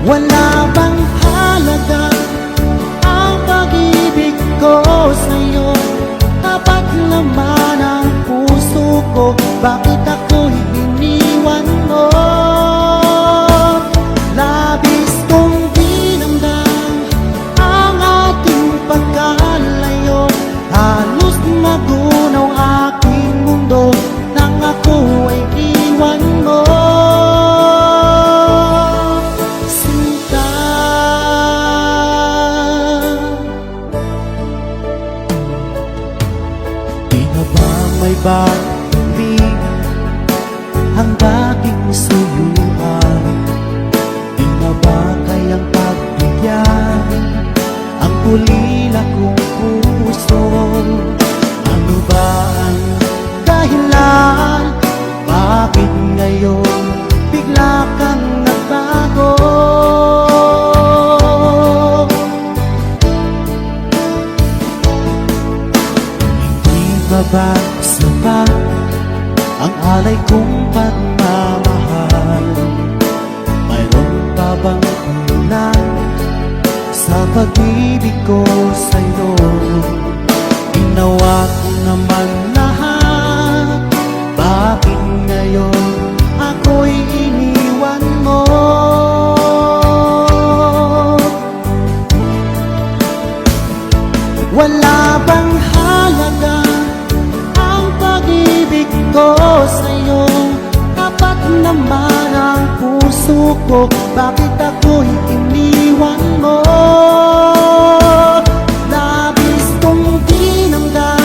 Wala bang halaga ang pag-ibig ko sa'yo? Tapat naman ang puso ko. Bakit ako'y iniwan mo? Labis kong dinamdam ang ating pagkalayo. Halos magunaw aking mundo Nang ako ay iwan may balik Ang dating suyuan Di na ba kayang pagbigyan Ang ulila kong puso Hindi ba ba sapat Ang alay kong pagmamahal. Mayroon pa bang kulang Sa pag-ibig ko sa'yo? Ginawa ko naman lahat. Bakit ngayon ako'y iniwan mo? Wala bang halaga ko sa'yo Tapat naman ang puso ko Bakit ako'y iniwan mo?